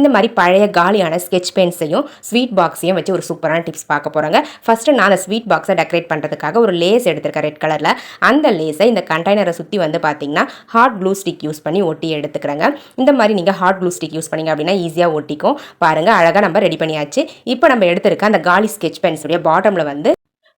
இந்த மாதிரி பழைய காலியான ஸ்கெச் பென்ஸையும் ஸ்வீட் பாக்ஸையும் வச்சு ஒரு சூப்பரான டிப்ஸ் பார்க்க போகிறாங்க ஃபஸ்ட்டு நான் அந்த ஸ்வீட் பாக்ஸை டெக்கரேட் பண்ணுறதுக்காக ஒரு லேஸ் எடுத்திருக்கேன் ரெட் கலரில் அந்த லேஸை இந்த கண்டெய்னரை சுற்றி வந்து பார்த்தீங்கன்னா ஹாட் க்ளூ ஸ்டிக் யூஸ் பண்ணி ஒட்டி எடுத்துக்கிறேங்க. இந்த மாதிரி நீங்கள் ஹாட் க்ளூ ஸ்டிக் யூஸ் பண்ணீங்க அப்படின்னா ஈஸியாக ஒட்டிக்கும். பாருங்கள் அழகாக நம்ம ரெடி பண்ணியாச்சு. இப்போ நம்ம எடுத்திருக்க அந்த காலி ஸ்கெச் பென்ஸுடைய பாட்டமில் வந்து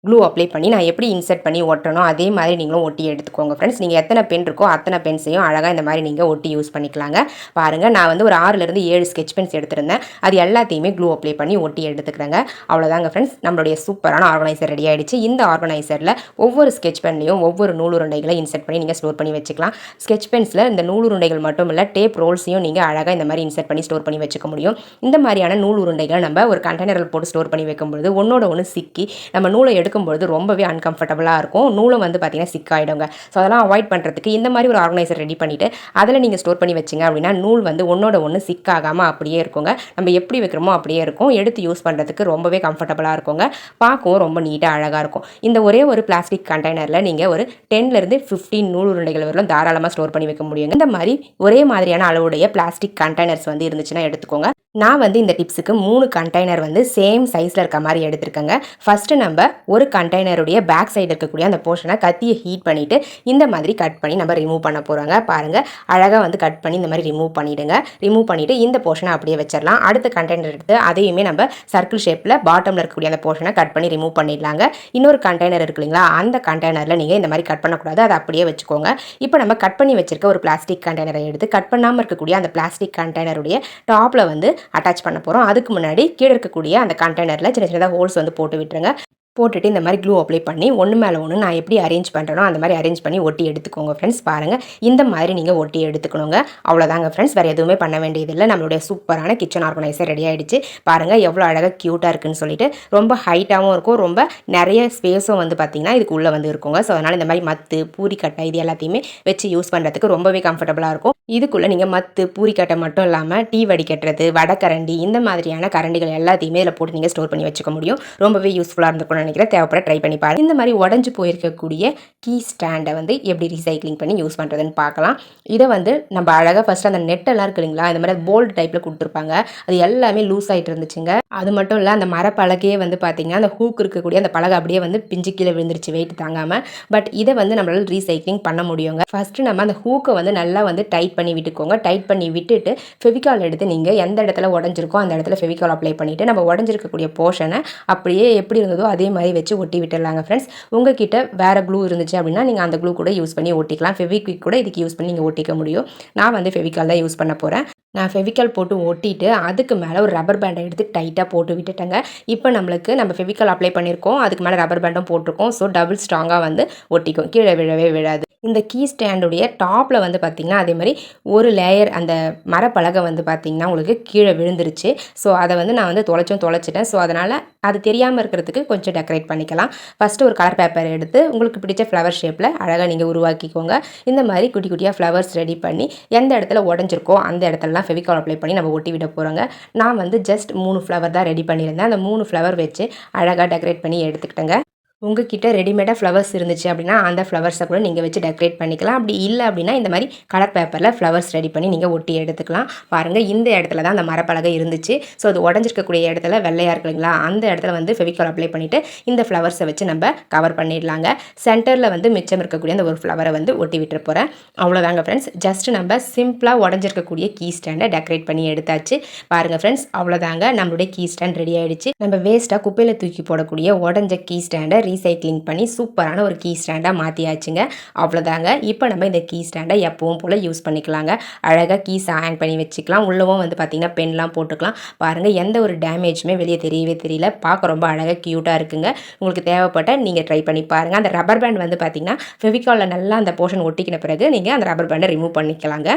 க்ளூ அப்ளை பண்ணி நான் எப்படி இன்சர்ட் பண்ணி ஒட்டணும் அதே மாதிரி நீங்களும் ஒட்டி எடுத்துக்கோங்க ஃப்ரெண்ட்ஸ் நீங்கள் எத்தனை பென் இருக்கோ அத்தனை பென்ஸையும் அழகாக இந்த மாதிரி நீங்கள் ஒட்டி யூஸ் பண்ணிக்கலாங்க. பாருங்கள் நான் வந்து ஒரு ஆறுலேருந்து ஏழு ஸ்கெச் பென்ஸ் எடுத்திருந்தேன். அது எல்லாத்தையுமே க்ளூ அப்ளை பண்ணி ஒட்டி எடுத்துக்கிறேங்க. அவ்வளோதாங்க ஃப்ரெண்ட்ஸ் நம்மளுடைய சூப்பரான ஆர்கனைசர் ரெடி ஆகிடுச்சு இந்த ஆர்கனைசரில் ஒவ்வொரு ஸ்கெச் பென்லையும் ஒவ்வொரு நூலுருண்டைகளை இன்சர்ட் பண்ணி நீங்கள் ஸ்டோர் பண்ணி வச்சுக்கலாம். ஸ்கெச் பென்ஸில் இந்த நூலுருண்டைகள் மட்டும் இல்லை டேப் ரோல்ஸையும் நீங்கள் அழகாக இந்த மாதிரி இன்சர்ட் பண்ணி ஸ்டோர் பண்ணி வச்சுக்க முடியும். இந்த மாதிரியான நூல் உருண்டைகளை நம்ம ஒரு கண்டெய்னரில் போட்டு ஸ்டோர் பண்ணி வைக்கும்பொழுது ஒன்றோட ஒன்று சிக்கி நம்ம நூலை எடுக்க எடுக்கும்பொழுது ரொம்பவே அன்கம்ஃபர்டபுளாக இருக்கும். நூலும் வந்து பார்த்திங்கன்னா ஆகிடுங்க ஸோ அதெல்லாம் அவாய்ட் பண்ணுறதுக்கு இந்த மாதிரி ஒரு ஆர்கனைசர் ரெடி பண்ணிவிட்டு அதில் நீங்கள் ஸ்டோர் பண்ணி வச்சிங்க அப்படின்னா நூல் வந்து ஒன்றோட ஒன்று சிக் ஆகாமல் அப்படியே இருக்குங்க. நம்ம எப்படி வைக்கிறோமோ அப்படியே இருக்கும். எடுத்து யூஸ் பண்ணுறதுக்கு ரொம்பவே கம்ஃபர்டபுளாக இருக்குங்க. பார்க்கவும் ரொம்ப நீட்டாக அழகாக இருக்கும். இந்த ஒரே ஒரு பிளாஸ்டிக் கண்டெய்னரில் நீங்கள் ஒரு டென்லேருந்து ஃபிஃப்டீன் நூல் உருண்டைகள் வரலும் தாராளமாக ஸ்டோர் பண்ணி வைக்க முடியுங்க. இந்த மாதிரி ஒரே மாதிரியான அளவுடைய பிளாஸ்டிக் கண்டெய்னர்ஸ் வந்து இருந்துச்சுன்னா எடுத்துக்கோங்க. நான் வந்து இந்த டிப்ஸுக்கு மூணு கண்டெய்னர் வந்து சேம் சைஸில் இருக்க மாதிரி எடுத்திருக்கேங்க. ஃபஸ்ட்டு நம்ம ஒரு கண்டெய்னருடைய பேக் சைடு இருக்கக்கூடிய அந்த போர்ஷனை கத்தியை ஹீட் பண்ணிவிட்டு இந்த மாதிரி கட் பண்ணி நம்ம ரிமூவ் பண்ண போகிறோங்க பாருங்கள் அழகாக வந்து கட் பண்ணி இந்த மாதிரி ரிமூவ் பண்ணிவிடுங்க ரிமூவ் பண்ணிவிட்டு இந்த போர்ஷனை அப்படியே வச்சிடலாம். அடுத்த கண்டெய்னர் எடுத்து அதையுமே நம்ம சர்க்கிள் ஷேப்பில் பாட்டமில் இருக்கக்கூடிய அந்த போர்ஷனை கட் பண்ணி ரிமூவ் பண்ணிடலாங்க. இன்னொரு கண்டெய்னர் இருக்கு இல்லைங்களா அந்த கண்டெய்னரில் நீங்கள் இந்த மாதிரி கட் பண்ணக்கூடாது. அதை அப்படியே வச்சுக்கோங்க. இப்போ நம்ம கட் பண்ணி வச்சிருக்க ஒரு பிளாஸ்டிக் கண்டெய்னரை எடுத்து கட் பண்ணாமல் இருக்கக்கூடிய அந்த பிளாஸ்டிக் கண்டெய்னருடைய டாப்பில் வந்து அட்டாச் பண்ண போகிறோம் அதுக்கு முன்னாடி கீழே இருக்கக்கூடிய அந்த கண்டெய்னரில் சின்ன சின்னதாக ஹோல்ஸ் வந்து போட்டு விட்டுருங்க. போட்டுட்டு இந்த மாதிரி க்ளூ அப்ளை பண்ணி ஒன்று மேலே ஒன்று நான் எப்படி அரேஞ்ச் பண்ணுறேனோ அந்த மாதிரி அரேஞ்ச் பண்ணி ஒட்டி எடுத்துக்கோங்க ஃப்ரெண்ட்ஸ் பாருங்கள் இந்த மாதிரி நீங்கள் ஒட்டி எடுத்துக்கணுங்க. அவ்வளோதாங்க ஃப்ரெண்ட்ஸ் வேறு எதுவுமே பண்ண வேண்டியதில்லை. நம்மளுடைய சூப்பரான கிச்சன் ஆர்கனைசர் ரெடி ஆகிடுச்சு பாருங்கள் எவ்வளோ அழகாக க்யூட்டாக இருக்குன்னு சொல்லிட்டு ரொம்ப ஹைட்டாகவும் இருக்கும். ரொம்ப நிறைய ஸ்பேஸும் வந்து பார்த்திங்கன்னா இதுக்கு உள்ளே வந்து இருக்குங்க. ஸோ அதனால் இந்த மாதிரி மத்து பூரி கட்டை இது எல்லாத்தையுமே வச்சு யூஸ் பண்ணுறதுக்கு ரொம்பவே கம்ஃபர்டபுளாக இருக்கும். இதுக்குள்ளே நீங்கள் மத்து பூரிக்கட்டை மட்டும் இல்லாமல் டீ வடிகட்டுறது வடக்கரண்டி இந்த மாதிரியான கரண்டிகள் எல்லாத்தையுமே இதில் போட்டு நீங்கள் ஸ்டோர் பண்ணி வச்சுக்க முடியும். ரொம்பவே யூஸ்ஃபுல்லாக இருந்திருக்கும்னு நினைக்கிறேன். தேவைப்பட ட்ரை பண்ணி பாருங்கள் இந்த மாதிரி உடஞ்சி போயிருக்கக்கூடிய கீ ஸ்டாண்டை வந்து எப்படி ரீசைக்ளிங் பண்ணி யூஸ் பண்ணுறதுன்னு பார்க்கலாம். இதை வந்து நம்ம அழகாக ஃபஸ்ட்டு அந்த நெட்டெல்லாம் இருக்கு இல்லைங்களா? இந்த மாதிரி போல்டு டைப்பில் கொடுத்துருப்பாங்க. அது எல்லாமே லூஸ் ஆகிட்டு இருந்துச்சுங்க. அது மட்டும் இல்லை அந்த மரப்பலகையே வந்து பார்த்திங்கன்னா அந்த ஹூக் இருக்கக்கூடிய அந்த பலகை அப்படியே வந்து பிஞ்சு கீழே விழுந்துருச்சு வெயிட் தாங்காமல் பட் இதை வந்து நம்மளால் ரீசைக்ளிங் பண்ண முடியுங்க. ஃபஸ்ட்டு நம்ம அந்த ஹூக்கை வந்து நல்லா வந்து டைட் பண்ணி விட்டுக்கோங்க. டைட் பண்ணி விட்டுட்டு ஃபெவிகால் எடுத்து நீங்கள் எந்த இடத்துல உடஞ்சிருக்கோ அந்த இடத்துல ஃபெவிகால் அப்ளை பண்ணிவிட்டு நம்ம உடஞ்சிருக்கக்கூடிய போர்ஷனை அப்படியே எப்படி இருந்ததோ அதே மாதிரி வச்சு ஒட்டி விட்டுடலாங்க ஃப்ரெண்ட்ஸ் உங்ககிட்ட வேறு க்ளூ இருந்துச்சு அப்படின்னா நீங்கள் அந்த க்ளூ கூட யூஸ் பண்ணி ஒட்டிக்கலாம். ஃபெவிக்விக் கூட இதுக்கு யூஸ் பண்ணி நீங்கள் ஒட்டிக்க முடியும். நான் வந்து ஃபெவிகால் தான் யூஸ் பண்ண போகிறேன் நான் ஃபெவிக்கால் போட்டு ஒட்டிட்டு அதுக்கு மேலே ஒரு ரப்பர் பேண்டை எடுத்து டைட்டாக போட்டு விட்டுட்டேங்க. இப்போ நம்மளுக்கு நம்ம ஃபெவிக்கால் அப்ளை பண்ணியிருக்கோம் அதுக்கு மேலே ரப்பர் பேண்டும் போட்டிருக்கோம். ஸோ டபுள் ஸ்ட்ராங்காக வந்து ஒட்டிக்கும். கீழே விழவே விழாது. இந்த கீ ஸ்டாண்டுடைய டாப்பில் வந்து பார்த்திங்கன்னா அதே மாதிரி ஒரு லேயர் அந்த மரப்பலகை வந்து பார்த்திங்கன்னா உங்களுக்கு கீழே விழுந்துருச்சு. ஸோ அதை வந்து நான் வந்து தொலைச்சும் தொலைச்சிட்டேன். ஸோ அதனால் அது தெரியாமல் இருக்கிறதுக்கு கொஞ்சம் டெக்கரேட் பண்ணிக்கலாம். ஃபஸ்ட்டு ஒரு கலர் பேப்பர் எடுத்து உங்களுக்கு பிடிச்ச ஃப்ளவர் ஷேப்பில் அழகாக நீங்கள் உருவாக்கிக்கோங்க. இந்த மாதிரி குட்டி குட்டியாக ஃப்ளவர்ஸ் ரெடி பண்ணி எந்த இடத்துல உடஞ்சிருக்கோ அந்த இடத்துலலாம் ஃபெவிகால் அப்ளை பண்ணி நம்ம ஒட்டி விட போகிறோங்க நான் வந்து ஜஸ்ட் மூணு ஃப்ளவர் தான் ரெடி பண்ணியிருந்தேன். அந்த மூணு ஃப்ளவர் வச்சு அழகாக டெக்கரேட் பண்ணி எடுத்துக்கிட்டேங்க. உங்ககிட்ட ரெடிமேடாக ஃப்ளவர்ஸ் இருந்துச்சு அப்படின்னா அந்த ஃப்ளவர்ஸை கூட நீங்கள் வச்சு டெக்கரேட் பண்ணிக்கலாம். அப்படி இல்லை அப்படின்னா இந்த மாதிரி கலர் பேப்பரில் ஃப்ளவர்ஸ் ரெடி பண்ணி நீங்கள் ஒட்டி எடுத்துக்கலாம். பாருங்கள் இந்த இடத்துல தான் அந்த மரப்பலகை இருந்துச்சு. ஸோ அது உடஞ்சிருக்கக்கூடிய இடத்துல வெள்ளையாக இருக்குங்களா இல்லைங்களா? அந்த இடத்துல வந்து ஃபெவிகால் அப்ளை பண்ணிவிட்டு இந்த ஃப்ளவர்ஸை வச்சு நம்ம கவர் பண்ணிடலாங்க. சென்டரில் வந்து மிச்சம் இருக்கக்கூடிய அந்த ஒரு ஃப்ளவரை வந்து ஒட்டி விட்டுற போகிறேன் அவ்வளோதாங்க ஃப்ரெண்ட்ஸ் ஜஸ்ட் நம்ம சிம்பிளாக உடஞ்சிருக்கக்கூடிய கீ ஸ்டாண்டை டெக்கரேட் பண்ணி எடுத்தாச்சு. பாருங்கள் ஃப்ரெண்ட்ஸ் அவ்வளோதாங்க. நம்மளுடைய கீ ஸ்டாண்ட் ரெடி ஆகிடுச்சு நம்ம வேஸ்ட்டாக குப்பையில் தூக்கி போடக்கூடிய உடஞ்ச கீ ஸ்டாண்டை ரீசைக்ளிங் பண்ணி சூப்பரான ஒரு கீ ஸ்டாண்டாக மாற்றியாச்சுங்க அவ்வளோதாங்க இப்போ நம்ம இந்த கீ ஸ்டாண்டை எப்பவும் போல் யூஸ் பண்ணிக்கலாங்க. அழகாக கீஸ் ஹேங் பண்ணி வச்சுக்கலாம். உள்ளவும் வந்து பார்த்திங்கன்னா பென்லாம் போட்டுக்கலாம். பாருங்கள் எந்த ஒரு டேமேஜுமே வெளியே தெரியவே தெரியல. பார்க்க ரொம்ப அழகாக க்யூட்டாக இருக்குங்க. உங்களுக்கு தேவைப்பட்ட நீங்கள் ட்ரை பண்ணி பாருங்கள் அந்த ரப்பர் பேண்ட் வந்து பார்த்திங்கன்னா ஃபெவிகாலில் நல்லா அந்த போர்ஷன் ஒட்டிக்கின பிறகு நீங்கள் அந்த ரப்பர் பேண்டை ரிமூவ் பண்ணிக்கலாங்க.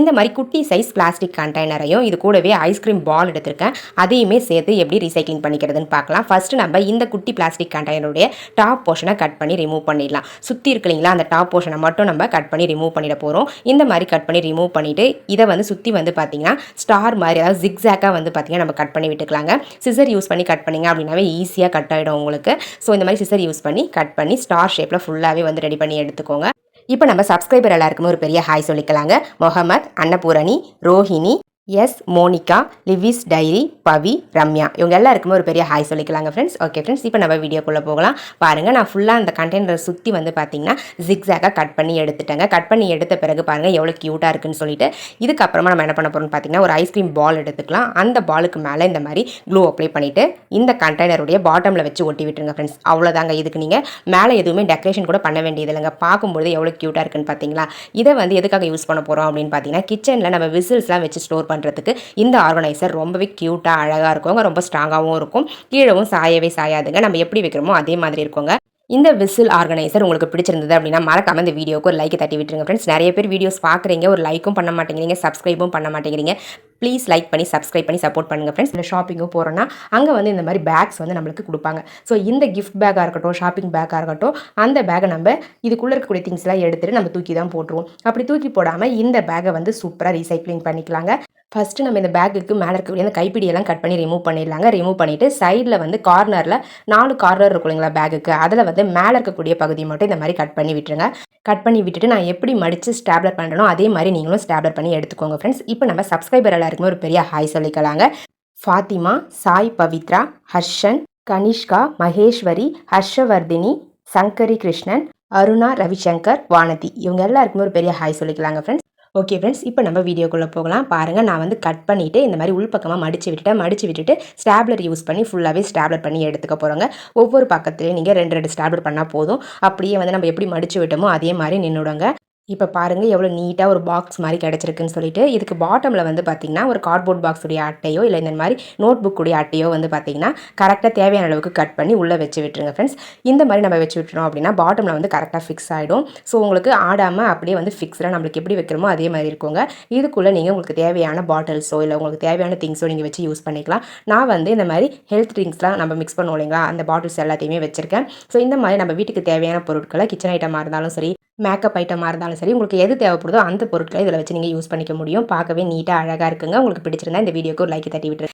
இந்த மாதிரி குட்டி சைஸ் பிளாஸ்டிக் கண்டெய்னரையும் இது கூடவே ஐஸ்கிரீம் பால் எடுத்திருக்கேன். அதையுமே சேர்த்து எப்படி ரீசைக்ளிங் பண்ணிக்கிறதுன்னு பார்க்கலாம் ஃபஸ்ட்டு நம்ம இந்த குட்டி பிளாஸ்டிக் கண்டெய்னருடைய டாப் போர்ஷனை கட் பண்ணி ரிமூவ் பண்ணிடலாம். சுற்றி இருக்கு இல்லைங்களா அந்த டாப் போர்ஷனை மட்டும் நம்ம கட் பண்ணி ரிமூவ் பண்ணிட போகிறோம் இந்த மாதிரி கட் பண்ணி ரிமூவ் பண்ணிவிட்டு இதை வந்து சுற்றி வந்து பார்த்திங்கன்னா ஸ்டார் மாதிரி அதாவது ஜிக்ஸாக்காக வந்து பார்த்திங்கன்னா நம்ம கட் பண்ணி விட்டுக்கலாங்க. சிசர் யூஸ் பண்ணி கட் பண்ணிங்க அப்படின்னாவே ஈஸியாக கட் ஆகிடும் உங்களுக்கு. ஸோ இந்த மாதிரி சிசர் யூஸ் பண்ணி கட் பண்ணி ஸ்டார் ஷேப்பில் ஃபுல்லாகவே வந்து ரெடி பண்ணி எடுத்துக்கோங்க. இப்போ நம்ம சப்ஸ்கிரைபர் எல்லாருக்குமே ஒரு பெரிய hi சொல்லிக்கலாங்க. Mohammed Annapoorani Rohini S Monica Livi's diary Pavi Ramya இவங்க எல்லாருக்குமே ஒரு பெரிய ஹாய் சொல்லிக்கலாங்க ஃப்ரெண்ட்ஸ் ஓகே ஃப்ரெண்ட்ஸ் இப்போ நம்ம வீடியோக்குள்ளே போகலாம். பாருங்கள் நான் ஃபுல்லாக அந்த கண்டெய்னரை சுற்றி வந்து பார்த்தீங்கன்னா ஜிக்ஸாக கட் பண்ணி எடுத்துட்டேங்க. கட் பண்ணி எடுத்த பிறகு பாருங்கள் எவ்வளோ க்யூட்டாக இருக்குன்னு சொல்லிட்டு இதுக்கப்புறமா நம்ம என்ன பண்ண போகிறோம்னு பார்த்தீங்கன்னா ஒரு ஐஸ்கிரீம் பால் எடுத்துக்கலாம். அந்த பாலுக்கு மேலே இந்த மாதிரி க்ளூ அப்ளை பண்ணிவிட்டு இந்த கண்டெய்னருடைய பாட்டமில் வச்சு ஒட்டி விட்டுருங்க ஃப்ரெண்ட்ஸ் அவ்வளோதாங்க இதுக்கு நீங்கள் மேலே எதுவுமே டெக்கரேஷன் கூட பண்ண வேண்டியது இல்லைங்க. பார்க்கும்போது எவ்வளோ க்யூட்டாக இருக்குன்னு பார்த்தீங்களா இதை வந்து எதுக்காக யூஸ் பண்ண போகிறோம் அப்படின்னு பார்த்தீங்கன்னா கிச்சனில் நம்ம விசில்ஸ்லாம் வச்சு ஸ்டோர் பண்ணுறதுக்கு இந்த ஆர்கனைசர் ரொம்பவே க்யூட்டாக அழகாக இருக்குங்க. ரொம்ப ஸ்ட்ராங்காகவும் இருக்கும். கீழவும் சாயவே சாயாதுங்க. நம்ம எப்படி வைக்கிறோமோ அதே மாதிரி இருக்குங்க. இந்த விசில் ஆர்கனைசர் உங்களுக்கு பிடிச்சிருந்தது அப்படின்னா மறக்காம இந்த வீடியோக்கு ஒரு லைக் தட்டி விட்டுருங்க ஃப்ரெண்ட்ஸ் நிறைய பேர் வீடியோஸ் பார்க்குறீங்க. ஒரு லைக்கும் பண்ண மாட்டேங்கிறீங்க. சப்ஸ்கிரைபும் பண்ண மாட்டேங்கிறீங்க. ப்ளீஸ் லைக் பண்ணி சப்ஸ்கிரைப் பண்ணி சப்போர்ட் பண்ணுங்கள் ஃப்ரெண்ட்ஸ் இந்த ஷாப்பிங்கும் போகிறோன்னா அங்கே வந்து இந்த மாதிரி பேக்ஸ் வந்து நம்மளுக்கு கொடுப்பாங்க. ஸோ இந்த கிஃப்ட் பேக்காக இருக்கட்டும் ஷாப்பிங் பேக்காக இருக்கட்டும் அந்த பேக்கை நம்ம இதுக்குள்ளே இருக்கக்கூடிய திங்ஸ்லாம் எடுத்துகிட்டு நம்ம தூக்கி தான் போட்டுருவோம். அப்படி தூக்கி போடாமல் இந்த பேக்கை வந்து சூப்பராக ரீசைக்ளிங் பண்ணிக்கலாங்க. ஃபஸ்ட்டு நம்ம இந்த பேக்குக்கு மேலே இருக்கக்கூடிய அந்த கைப்பிடியெல்லாம் கட் பண்ணி ரிமூவ் பண்ணிடலாங்க. ரிமூவ் பண்ணிவிட்டு சைடில் வந்து கார்னரில் நாலு கார்னர் இருக்கும் இல்லைங்களா பேக்குக்கு அதில் வந்து மேலே இருக்கக்கூடிய பகுதி மட்டும் இந்த மாதிரி கட் பண்ணி விட்டுருங்க. கட் பண்ணி விட்டுட்டு நான் எப்படி மடித்து ஸ்டாப்லர் பண்ணுறனோ அதே மாதிரி நீங்களும் ஸ்டாப்லர் பண்ணி எடுத்துக்கோங்க ஃப்ரெண்ட்ஸ் இப்போ நம்ம சப்ஸ்கிரைபர் எல்லாருக்குமே ஒரு பெரிய ஹாய் சொல்லிக்கலாங்க. ஃபாத்திமா சாய் பவித்ரா ஹர்ஷன் கனிஷ்கா மகேஸ்வரி ஹர்ஷவர்தினி சங்கரி கிருஷ்ணன் அருணா ரவிசங்கர் வானதி. இவங்க எல்லாருக்குமே ஒரு பெரிய ஹாய் சொல்லிக்கலாங்க ஃப்ரெண்ட்ஸ் ஓகே ஃப்ரெண்ட்ஸ் இப்போ நம்ம வீடியோக்குள்ளே போகலாம். பாருங்கள் நான் வந்து கட் பண்ணிவிட்டு இந்த மாதிரி உள்பக்கமாக மடித்து விட்டுட்டேன். மடித்து விட்டுட்டு ஸ்டாப்லர் யூஸ் பண்ணி ஃபுல்லாகவே ஸ்டாப்லர் பண்ணி எடுத்துக்க போகிறோங்க ஒவ்வொரு பக்கத்துலேயும் நீங்கள் ரெண்டு ரெண்டு ஸ்டாப்லர் பண்ணால் போதும். அப்படியே வந்து நம்ம எப்படி மடித்து விட்டோமோ அதே மாதிரி நின்றுடுங்க இப்போ பாருங்கள் எவ்வளோ நீட்டாக ஒரு பாக்ஸ் மாதிரி கிடச்சிருக்குன்னு சொல்லிட்டு இதுக்கு பாட்டமில் வந்து பார்த்திங்கன்னா ஒரு கார்ட்போர்ட் பாக்ஸுடைய அட்டையோ இல்லை இந்த மாதிரி நோட் புக்குடைய அட்டையோ வந்து பார்த்திங்கன்னா கரெக்டாக தேவையான அளவுக்கு கட் பண்ணி உள்ளே வச்சு விட்டுருங்க ஃப்ரெண்ட்ஸ் இந்த மாதிரி நம்ம வச்சு விட்டுறோம் அப்படின்னா பாட்டமில் வந்து கரெக்டாக ஃபிக்ஸ் ஆகிடும் ஸோ உங்களுக்கு ஆடாமல் அப்படியே வந்து ஃபிக்ஸ்டாக நம்மளுக்கு எப்படி வைக்கிறோமோ அதே மாதிரி இருக்குங்க. இதுக்குள்ளே நீங்கள் உங்களுக்கு தேவையான பாட்டில்ஸோ இல்லை உங்களுக்கு தேவையான திங்ஸோ நீங்கள் வச்சு யூஸ் பண்ணிக்கலாம். நான் வந்து இந்த மாதிரி ஹெல்த் ட்ரிங்க்ஸ்லாம் நம்ம மிக்ஸ் பண்ணுவோம் இல்லைங்களா அந்த பாட்டில்ஸ் எல்லாத்தையுமே வச்சுருக்கேன். ஸோ இந்த மாதிரி நம்ம வீட்டுக்கு தேவையான பொருட்களை கிச்சன் ஐட்டமாக இருந்தாலும் சரி மேக்கப் ஐட்டமாக இருந்தாலும் சரி உங்களுக்கு எது தேவைப்படுதோ அந்த பொருட்களை இதில் வச்சு நீங்கள் யூஸ் பண்ணிக்க முடியும். பார்க்கவே நீட்டாக அழகாக இருக்குங்க. உங்களுக்கு பிடிச்சிருந்தா இந்த வீடியோக்கு ஒரு லைக் தட்டி விட்டுரு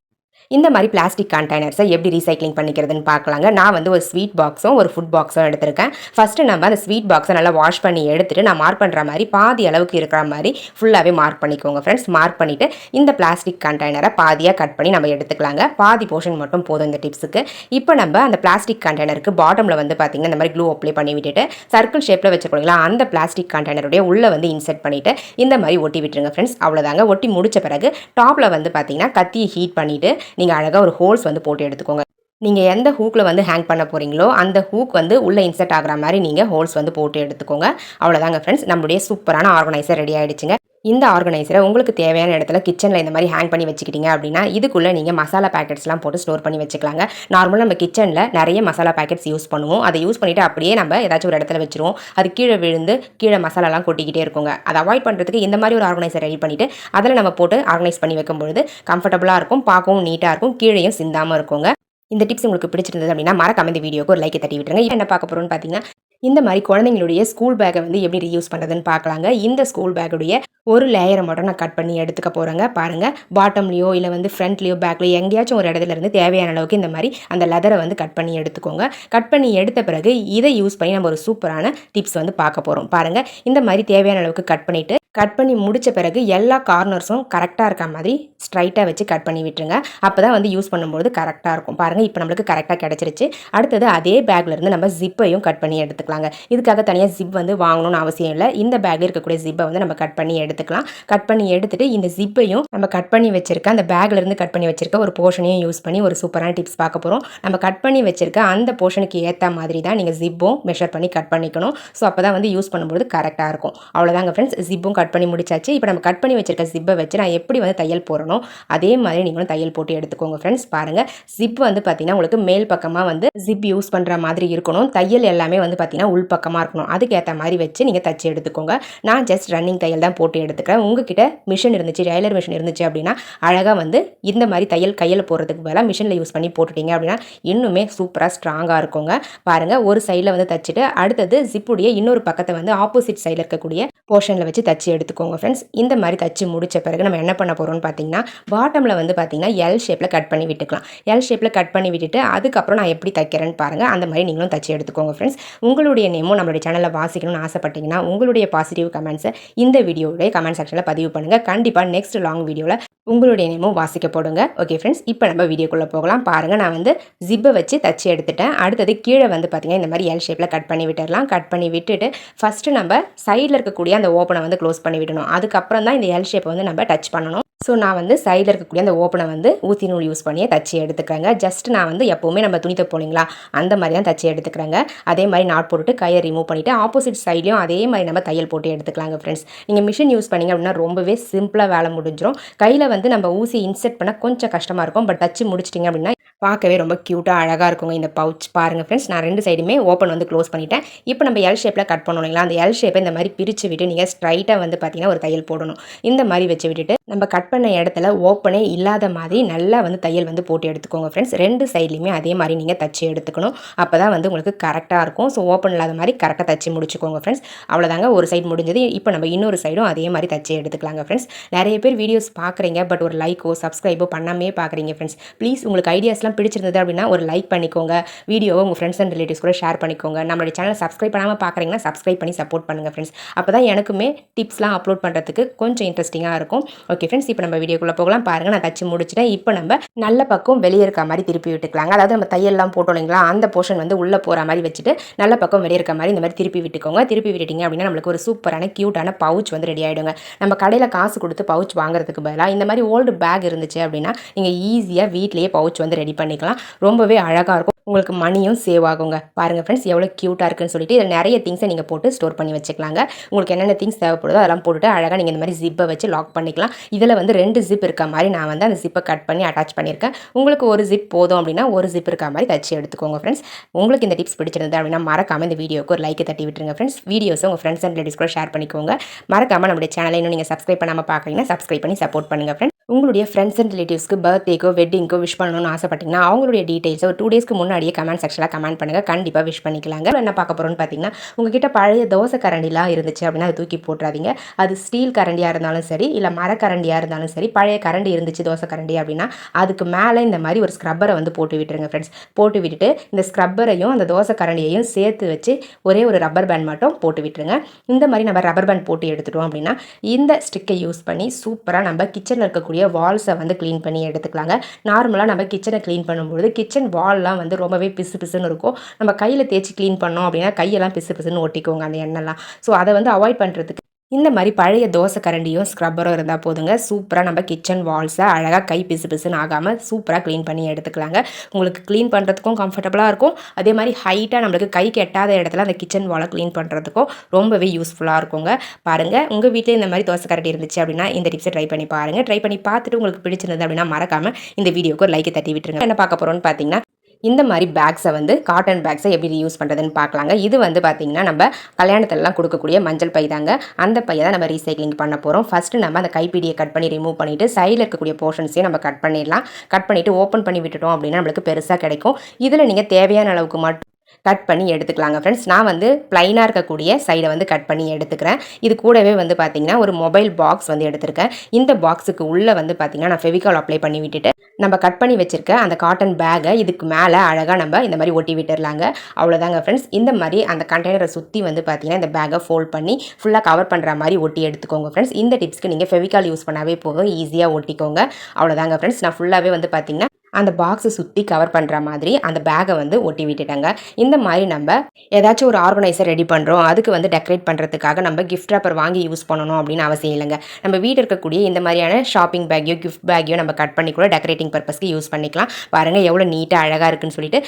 இந்த மாதிரி பிளாஸ்டிக் கண்டெய்னர்ஸை எப்படி ரீசைக்ளிங் பண்ணிக்கிறதுன்னு பார்க்கலாங்க. நான் வந்து ஒரு ஸ்வீட் பாக்ஸும் ஒரு ஃபுட் பாக்ஸும் எடுத்திருக்கேன். ஃபஸ்ட்டு நம்ம அந்த ஸ்வீட் பாக்ஸை நல்லா வாஷ் பண்ணி எடுத்துகிட்டு நான் மார்க் பண்ணுற மாதிரி பாதி அளவுக்கு இருக்கிற மாதிரி ஃபுல்லாகவே மார்க் பண்ணிக்கோங்க ஃப்ரெண்ட்ஸ் மார்க் பண்ணிவிட்டு இந்த பிளாஸ்டிக் கண்டெய்னரை பாதியாக கட் பண்ணி நம்ம எடுத்துக்கலாங்க. பாதி போர்ஷன் மட்டும் போதும் இந்த டிப்ஸுக்கு இப்போ நம்ம அந்த பிளாஸ்டிக் கண்டெய்னருக்கு பாட்டமில் வந்து பார்த்திங்கன்னா இந்த மாதிரி க்ளூ அப்ளை பண்ணி விட்டுட்டு சர்க்கிள் ஷேப்பில் வச்சுக்கோங்களா அந்த பிளாஸ்டிக் கண்டெய்னருடைய உள்ளே வந்து இன்செர்ட் பண்ணிவிட்டு இந்த மாதிரி ஒட்டி விட்டுருங்க ஃப்ரெண்ட்ஸ் அவ்வளோதாங்க ஒட்டி முடித்த பிறகு டாப்பில் வந்து பார்த்திங்கன்னா கத்தியை ஹீட் பண்ணிவிட்டு நீங்கள் அழகாக ஒரு ஹோல்ஸ் வந்து போட்டு எடுத்துக்கோங்க. நீங்கள் எந்த ஹூக்கில் வந்து ஹேங் பண்ண போகிறீங்களோ அந்த ஹூக் வந்து உள்ளே இன்செர்ட் ஆகிற மாதிரி நீங்கள் ஹோல்ஸ் வந்து போட்டு எடுத்துக்கோங்க. அவ்வளோதாங்க ஃப்ரெண்ட்ஸ் நம்மளுடைய சூப்பரான ஆர்கனைசர் ரெடி ஆகிடுச்சுங்க இந்த ஆர்கனைசரை உங்களுக்கு தேவையான இடத்துல கிச்சனில் இந்த மாதிரி ஹேங் பண்ணி வச்சுக்கிட்டீங்க அப்படின்னா இதுக்குள்ளே நீங்கள் மசாலா பேக்கெட்ஸ்லாம் போட்டு ஸ்டோர் பண்ணி வச்சுக்கலாங்க. நார்மலாக நம்ம கிச்சனில் நிறைய மசாலா பேக்கெட்ஸ் யூஸ் பண்ணுவோம். அதை யூஸ் பண்ணிவிட்டு அப்படியே நம்ம ஏதாச்சும் ஒரு இடத்துல வச்சுருவோம். அது கீழே விழுந்து கீழே மசாலாலாம் கொட்டிக்கிட்டே இருக்குங்க. அதை அவாய்ட் பண்ணுறதுக்கு இந்த மாதிரி ஒரு ஆர்கனைசர் ரெடி பண்ணிவிட்டு அதில் நம்ம போட்டு ஆர்கனைஸ் பண்ணி வைக்கும்பொழுது கம்ஃபர்டபுளாக இருக்கும் பார்க்கவும் நீட்டாக இருக்கும் கீழேயும் சிந்தாமல் இருக்குங்க. இந்த டிப்ஸ் உங்களுக்கு பிடிச்சிருந்தது அப்படின்னா மறக்காம இந்த வீடியோக்கு ஒரு லைக்கை தட்டி விட்டுருங்க என்ன பார்க்க போகிறோம்னு பார்த்தீங்கன்னா இந்த மாதிரி குழந்தைங்களுடைய ஸ்கூல் பேக்கை வந்து எப்படி ரீயூஸ் பண்ணுறதுன்னு பார்க்கலாங்க. இந்த ஸ்கூல் பேக்குடைய ஒரு லேயரை மட்டும் நான் கட் பண்ணி எடுத்துக்க போகிறேங்க பாருங்கள் பாட்டம்லேயோ இல்லை வந்து ஃப்ரண்ட்லேயோ பேக்லேயோ எங்கேயாச்சும் ஒரு இடத்துல இருந்து தேவையான அளவுக்கு இந்த மாதிரி அந்த லெதரை வந்து கட் பண்ணி எடுத்துக்கோங்க. கட் பண்ணி எடுத்த பிறகு இதை யூஸ் பண்ணி நம்ம ஒரு சூப்பரான டிப்ஸ் வந்து பார்க்க போகிறோம் பாருங்கள் இந்த மாதிரி தேவையான அளவுக்கு கட் பண்ணிவிட்டு கட் பண்ணி முடித்த பிறகு எல்லா கார்னர்ஸும் கரெக்டாக இருக்க மாதிரி ஸ்ட்ரைட்டாக வச்சு கட் பண்ணி விட்டுருங்க. அப்போ தான் வந்து யூஸ் பண்ணும்போது கரெக்டாக இருக்கும். பாருங்கள் இப்போ நம்மளுக்கு கரெக்டாக கிடச்சிருச்சு. அடுத்தது அதே பேக்லேருந்து நம்ம ஜிப்பையும் கட் பண்ணி எடுத்துக்கலாம். எடுத்துக்கலாங்க இதுக்காக தனியாக ஜிப் வந்து வாங்கணும்னு அவசியம் இல்லை. இந்த பேக்கில் இருக்கக்கூடிய ஜிப்பை வந்து நம்ம கட் பண்ணி எடுத்துக்கலாம். கட் பண்ணி எடுத்துட்டு இந்த ஜிப்பையும் நம்ம கட் பண்ணி வச்சிருக்க அந்த பேக்லேருந்து கட் பண்ணி வச்சிருக்க ஒரு போர்ஷனையும் யூஸ் பண்ணி ஒரு சூப்பரான டிப்ஸ் பார்க்க போகிறோம் நம்ம கட் பண்ணி வச்சிருக்க அந்த போர்ஷனுக்கு ஏற்ற மாதிரி தான் நீங்கள் ஜிப்பும் மெஷர் பண்ணி கட் பண்ணிக்கணும். ஸோ அப்போ தான் வந்து யூஸ் பண்ணும்போது கரெக்டாக இருக்கும். அவ்வளோதாங்க ஃப்ரெண்ட்ஸ் ஜிப்பும் கட் பண்ணி முடிச்சாச்சு. இப்போ நம்ம கட் பண்ணி வச்சிருக்க ஜிப்பை வச்சு நான் எப்படி வந்து தையல் போடணும்? அதே மாதிரி நீங்களும் தையல் போட்டு எடுத்துக்கோங்க ஃப்ரெண்ட்ஸ் பாருங்கள் ஜிப் வந்து பார்த்தீங்கன்னா உங்களுக்கு மேல் பக்கமாக வந்து ஜிப் யூஸ் பண்ணுற மாதிரி இருக்கணும். தையல் எல்லாமே வந்து பார்த்தீங்கன்னா உள் உள்பக்கமாக இருக்கணும்? அதுக்கேற்ற மாதிரி வச்சு நீங்கள் தச்சு எடுத்துக்கோங்க. நான் ஜஸ்ட் ரன்னிங் தையல் தான் போட்டு எடுத்துக்கிறேன். உங்ககிட்ட மிஷின் இருந்துச்சு டெய்லர் மிஷின் இருந்துச்சு அப்படின்னா அழகாக வந்து இந்த மாதிரி தையல் கையில் போடுறதுக்கு பதிலாக மிஷினில் யூஸ் பண்ணி போட்டுட்டீங்க அப்படின்னா இன்னுமே சூப்பராக ஸ்ட்ராங்காக இருக்குங்க. பாருங்கள் ஒரு சைடில் வந்து தச்சுட்டு அடுத்தது ஜிப்புடைய இன்னொரு பக்கத்தை வந்து ஆப்போசிட் சைடில் இருக்கக்கூடிய போர்ஷனில் வச்சு தச்சு எடுத்துக்கோங்க ஃப்ரெண்ட்ஸ் இந்த மாதிரி தச்சு முடிச்ச பிறகு நம்ம என்ன பண்ண போகிறோம்னு பார்த்தீங்கன்னா பாட்டமில் வந்து பார்த்தீங்கன்னா எல் ஷேப்பில் கட் பண்ணி விட்டுக்கலாம். எல் ஷேப்பில் கட் பண்ணி விட்டுட்டு அதுக்கப்புறம் நான் எப்படி தைக்கிறேன்னு பாருங்கள் அந்த மாதிரி நீங்களும் தச்சு எடுத்துக்கோங்க ஃப்ரெண்ட்ஸ் உங்களுடைய உங்களுடைய நேமும் நம்மளுடைய சேனலில் வாசிக்கணும்னு ஆசைப்பட்டீங்கன்னா உங்களுடைய பாசிட்டிவ் கமெண்ட்ஸை இந்த வீடியோடைய கமெண்ட் செக்ஷனில் பதிவு பண்ணுங்கள் கண்டிப்பாக நெக்ஸ்ட் லாங் வீடியோவில் உங்களுடைய நேமும் வாசிக்கப்படுங்க ஓகே ஃப்ரெண்ட்ஸ் இப்போ நம்ம வீடியோக்குள்ளே போகலாம். பாருங்கள் நான் வந்து ஜிப்பை வச்சு தச்சு எடுத்துட்டேன். அடுத்தது கீழே வந்து பார்த்திங்கன்னா இந்த மாதிரி எல் ஷேப்பில் கட் பண்ணி விட்டுடலாம். கட் பண்ணி விட்டுட்டு ஃபஸ்ட்டு நம்ம சைடில் இருக்கக்கூடிய அந்த ஓப்பனை வந்து க்ளோஸ் பண்ணி விடணும். அதுக்கப்புறம் தான் இந்த எல் ஷேப்பை வந்து நம்ம டச் பண்ணணும். ஸோ நான் வந்து சைடில் இருக்கக்கூடிய அந்த ஓப்பனை வந்து ஊசி நூல் யூஸ் பண்ணியே தச்சு எடுத்துக்கிறேங்க. ஜஸ்ட் நான் வந்து எப்போவுமே நம்ம துணி போனீங்களா அந்த மாதிரி தான் தச்சு எடுத்துக்கிறேங்க. அதே மாதிரி நாட் போட்டுட்டு கையை ரிமூவ் பண்ணிவிட்டு ஆப்போசிட் சைட்லையும் அதே மாதிரி நம்ம தையல் போட்டு எடுத்துக்கலாங்க ஃப்ரெண்ட்ஸ் நீங்கள் மிஷின் யூஸ் பண்ணிங்க அப்படின்னா ரொம்பவே சிம்பிளாக வேலை முடிஞ்சிடும் கையில் வந்து நம்ம ஊசி இன்செர்ட் பண்ண கொஞ்சம் கஷ்டமாக இருக்கும். பட் தச்சு முடிச்சிட்டிங்க அப்படின்னா பார்க்கவே ரொம்ப க்யூட்டாக அழகாக இருக்குங்க. இந்த பவுச் பாருங்கள் ஃப்ரெண்ட்ஸ் நான் ரெண்டு சைடுமே ஓப்பன் வந்து க்ளோஸ் பண்ணிட்டேன். இப்போ நம்ம எல் ஷேப்பில் கட் பண்ணணும் இல்லைங்களா? அந்த எல் ஷேப்பை இந்த மாதிரி பிரித்து விட்டு நீங்கள் ஸ்ட்ரைட்டாக வந்து பார்த்தீங்கன்னா ஒரு தையல் போடணும். இந்த மாதிரி வச்சு விட்டுட்டு நம்ம கட் பண்ண இடத்துல ஓப்பனே இல்லாத மாதிரி நல்லா வந்து தையல் வந்து போட்டு எடுத்துக்கோங்க ஃப்ரெண்ட்ஸ் ரெண்டு சைட்லையுமே அதே மாதிரி நீங்கள் தச்சு எடுத்துக்கணும். அப்போ தான் வந்து உங்களுக்கு கரெக்டாக இருக்கும். ஸோ ஓப்பன் இல்லாத மாதிரி கரெக்டாக தச்சு முடிச்சுக்கோங்க ஃப்ரெண்ட்ஸ் அவ்வளோதாங்க ஒரு சைடு முடிஞ்சது. இப்போ நம்ம இன்னொரு சைடும் அதே மாதிரி தச்சு எடுத்துக்கலாங்க ஃப்ரெண்ட்ஸ் நிறைய பேர் வீடியோஸ் பார்க்குறீங்க பட் ஒரு லைக்கோ சப்ஸ்கிரைபோ பண்ணாமே பார்க்குறீங்க ஃப்ரெண்ட்ஸ் ப்ளீஸ் உங்களுக்கு ஐடியாஸ்லாம் பிடிச்சிருந்தது அப்படின்னா ஒரு லைக் பண்ணிக்கோங்க. வீடியோவை உங்கள் ஃப்ரெண்ட்ஸ் அண்ட் ரிலேட்டிவ்ஸ் கூட ஷேர் பண்ணிக்கோங்க. நம்மளுடைய சேனலை சப்ஸ்கிரைப் பண்ணாமல் பார்க்குறீங்கன்னா சப்ஸ்கிரைப் பண்ணி சப்போர்ட் பண்ணுங்கள் ஃப்ரெண்ட்ஸ் அப்போ தான் எனக்குமே டிப்ஸ்லாம் அப்லோட் பண்ணுறதுக்கு கொஞ்சம் இன்ட்ரெஸ்டிங்காக இருக்கும். ஓகே ஃப்ரெண்ட்ஸ் இப்போ நம்ம வீடியோக்குள்ளே போகலாம். பாருங்கள் நான் தச்சு முடிச்சிட்டேன். இப்போ நம்ம நல்ல பக்கம் வெளியே இருக்க மாதிரி திருப்பி விட்டுக்கலாங்க. அதாவது நம்ம தையல்லாம் போட்டோம் இல்லைங்களா? அந்த போர்ஷன் வந்து உள்ளே போகிற மாதிரி வச்சுட்டு நல்ல பக்கம் வெளியே இருக்க மாதிரி இந்த மாதிரி திருப்பி விட்டுக்கோங்க. திருப்பி விட்டுட்டிங்க அப்படின்னா நம்மளுக்கு ஒரு சூப்பரான க்யூட்டான பவுச் வந்து ரெடி ஆகிடுங்க நம்ம கடையில் காசு கொடுத்து பவுச் வாங்குறதுக்கு பதிலாக இந்த மாதிரி ஓல்டு பேக் இருந்துச்சு அப்படின்னா நீங்கள் ஈஸியாக வீட்லேயே பவுச் வந்து ரெடி பண்ணிக்கலாம். ரொம்பவே அழகாக இருக்கும். உங்களுக்கு மணியும் சேவ் ஆகுங்க. பாருங்கள் ஃப்ரெண்ட்ஸ் எவ்வளோ க்யூட்டாக இருக்குன்னு சொல்லிட்டு இதில் நிறைய திங்ஸை நீங்கள் போட்டு ஸ்டோர் பண்ணி வச்சுக்கலாங்க. உங்களுக்கு என்னென்ன திங்ஸ் தேவைப்படுதோ அதெல்லாம் போட்டுட்டு அழகாக நீங்கள் இந்த மாதிரி ஜிப்பை வச்சு லாக் பண்ணிக்கலாம். இதில் வந்து ரெண்டு ஜிப் இருக்க மாதிரி நான் வந்து அந்த ஜிப்பை கட் பண்ணி அட்டாச் பண்ணியிருக்கேன். உங்களுக்கு ஒரு ஜிப் போதும் அப்படின்னா ஒரு ஜிப் இருக்க மாதிரி தச்சு எடுத்துக்கோங்க ஃப்ரெண்ட்ஸ் உங்களுக்கு இந்த டிப்ஸ் பிடிச்சிருந்தது அப்படின்னா மறக்காமல் இந்த வீடியோக்கு ஒரு லைக்கை தட்டி விட்டுருங்க ஃப்ரெண்ட்ஸ் வீடியோஸை உங்கள் ஃப்ரெண்ட்ஸ் அண்ட் ரிலேட்டிவ்ஸ் கூட ஷேர் பண்ணிக்கோங்க. மறக்காமல் நம்மளுடைய சேனலை இன்னும் நீங்கள் சப்ஸ்கிரைப் பண்ணாமல் பார்க்குறீங்கன்னா சப்ஸ்கிரைப் பண்ணி சப்போர்ட் பண்ணுங்கள் ஃப்ரெண்ட்ஸ் உங்களுடைய ஃப்ரெண்ட்ஸ் அண்ட் ரிலேட்டிவ்ஸ்க்கு பர்த்டேக்கோ வெட்டிங்க்கோ விஷ் பண்ணணும்னு ஆசைப்பட்டிங்கன்னா அவங்களுடைய டீட்டெயில்ஸ் ஒரு டூ டேஸ்க்கு முன்னாடியே கமெண்ட் செக்ஷனில் கமெண்ட் பண்ணுங்கள் கண்டிப்பாக விஷ் பண்ணிக்கலாங்க. என்ன பார்க்க போகிறோம்னு பார்த்தீங்கன்னா உங்ககிட்ட பழைய தோசை கரண்டிலாம் இருந்துச்சு அப்படின்னா அதை தூக்கி போட்டுறாதீங்க. அது ஸ்டீல் கரண்டியாக இருந்தாலும் சரி இல்லை மரக்கரண்டியாக இருந்தாலும் சரி பழைய கரண்டி இருந்துச்சு தோசை கரண்டி அப்படின்னா அதுக்கு மேலே இந்த மாதிரி ஒரு ஸ்க்ரப்பரை வந்து போட்டு விட்டுருங்க ஃப்ரெண்ட்ஸ் போட்டு விட்டுட்டு இந்த ஸ்க்ரப்பரையும் அந்த தோசை கரண்டியையும் சேர்த்து வச்சு ஒரே ஒரு ரப்பர் பேண்ட் மட்டும் போட்டு விட்டுருங்க. இந்த மாதிரி நம்ம ரப்பர் பேண்ட் போட்டு எடுத்துட்டோம் அப்படின்னா இந்த ஸ்டிக்கை யூஸ் பண்ணி சூப்பராக நம்ம கிச்சனில் இருக்கக்கூடிய வால்ஸை வந்து க்ளீன் பண்ணி எடுத்துக்கலாங்க. நார்மலாக நம்ம கிச்சனை க்ளீன் பண்ணும்பொழுது கிச்சன் வால்லாம் வந்து ரொம்பவே பிசு பிசுன்னு இருக்கும். நம்ம கையில் தேய்ச்சி க்ளீன் பண்ணோம் அப்படின்னா கையெல்லாம் பிசு பிசுன்னு ஒட்டிக்குவோங்க அந்த எண்ணெய்லாம். ஸோ அதை வந்து அவாய்ட் பண்ணுறதுக்கு இந்த மாதிரி பழைய தோசை கரண்டியும் ஸ்க்ரப்பரும் இருந்தால் போதுங்க. சூப்பராக நம்ம கிச்சன் வால்ஸை அழகாக கை பிசு பிசுன்னு ஆகாமல் சூப்பராக க்ளீன் பண்ணி எடுத்துக்கலாங்க. உங்களுக்கு க்ளீன் பண்ணுறதுக்கும் கம்ஃபர்டபுளாக இருக்கும். அதே மாதிரி ஹைட்டாக நம்மளுக்கு கை கெட்டாத இடத்துல அந்த கிச்சன் வாலை க்ளீன் பண்ணுறதுக்கும் ரொம்பவே யூஸ்ஃபுல்லாக இருக்குங்க. பாருங்கள் உங்கள் வீட்டில் இந்த மாதிரி தோசை கரண்டி இருந்துச்சு அப்படின்னா இந்த டிப்ஸை ட்ரை பண்ணி பாருங்கள் ட்ரை பண்ணி பார்த்துட்டு உங்களுக்கு பிடிச்சிருந்தது அப்படின்னா மறக்காமல் இந்த வீடியோக்கு ஒரு லைக்கை தட்டி விட்டுருங்க. என்ன பார்க்க போகிறோன்னு பார்த்தீங்கன்னா இந்த மாதிரி பேக்ஸை வந்து காட்டன் பேக்ஸை எப்படி யூஸ் பண்ணுறதுன்னு பார்க்கலாங்க. இது வந்து பார்த்திங்கன்னா நம்ம கல்யாணத்திலலாம் கொடுக்கக்கூடிய மஞ்சள் பை தாங்க. அந்த பையை தான் நம்ம ரீசைக்ளிங் பண்ண போகிறோம் ஃபஸ்ட்டு நம்ம அந்த கைப்பிடியை கட் பண்ணி ரிமூவ் பண்ணிவிட்டு சைடில் இருக்கக்கூடிய போர்ஷன்ஸையும் நம்ம கட் பண்ணிடலாம். கட் பண்ணிவிட்டு ஓப்பன் பண்ணி விட்டுட்டோம் அப்படின்னா நம்மளுக்கு பெருசாக கிடைக்கும். இதில் நீங்கள் தேவையான அளவுக்கு மட்டும் கட் பண்ணி எடுத்துக்கலாங்க ஃப்ரெண்ட்ஸ் நான் வந்து ப்ளைனாக இருக்கக்கூடிய சைடை வந்து கட் பண்ணி எடுத்துக்கிறேன். இது கூடவே வந்து பார்த்திங்கன்னா ஒரு மொபைல் பாக்ஸ் வந்து எடுத்திருக்கேன். இந்த பாக்ஸுக்கு உள்ளே வந்து பார்த்திங்கன்னா நான் ஃபெவிகால் அப்ளை பண்ணி விட்டுட்டு நம்ம கட் பண்ணி வச்சுருக்க அந்த காட்டன் பேக்கை இதுக்கு மேலே அழகாக நம்ம இந்த மாதிரி ஒட்டி விட்டுடலாங்க அவ்வளோதாங்க ஃப்ரெண்ட்ஸ் இந்த மாதிரி அந்த கண்டெய்னரை சுற்றி வந்து பார்த்திங்கன்னா இந்த பேக்கை ஃபோல்ட் பண்ணி ஃபுல்லாக கவர் பண்ணுற மாதிரி ஒட்டி எடுத்துக்கோங்க ஃப்ரெண்ட்ஸ் இந்த டிப்ஸ்க்கு நீங்கள் ஃபெவிகால் யூஸ் பண்ணாவே போதும். ஈஸியாக ஒட்டிக்கோங்க. அவ்வளோதாங்க ஃப்ரெண்ட்ஸ் நான் ஃபுல்லாகவே வந்து பார்த்திங்கன்னா அந்த பாக்ஸை சுற்றி கவர் பண்ணுற மாதிரி அந்த பேக்கை வந்து ஒட்டி விட்டுட்டாங்க. இந்த மாதிரி நம்ம ஏதாச்சும் ஒரு ஆர்கனைசர் ரெடி பண்ணுறோம் அதுக்கு வந்து டெக்கரேட் பண்ணுறதுக்காக நம்ம கிஃப்ட் ரேப்பர் வாங்கி யூஸ் பண்ணணும் அப்படின்னு அவசியம் இல்லைங்க. நம்ம வீட்டில் இருக்கக்கூடிய இந்த மாதிரியான ஷாப்பிங் பேக்கையோ கிஃப்ட் பேக்கையோ நம்ம கட் பண்ணி கூட டெக்கரேட்டிங் பர்பஸ்க்கு யூஸ் பண்ணிக்கலாம். பாருங்கள் எவ்வளோ நீட்டாக அழகாக இருக்குன்னு சொல்லிட்டு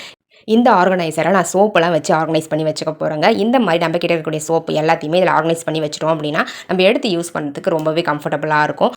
இந்த ஆர்கனைசரை நான் சோப்பெல்லாம் வச்சு ஆர்கனைஸ் பண்ணி வச்சுக்க போகிறேங்க இந்த மாதிரி நம்ம கிட்ட இருக்கக்கூடிய சோப்பு எல்லாத்தையுமே இதில் ஆர்கனைஸ் பண்ணி வச்சிட்டோம் அப்படின்னா நம்ம எடுத்து யூஸ் பண்ணுறதுக்கு ரொம்பவே கம்ஃபர்டபுளாக இருக்கும்.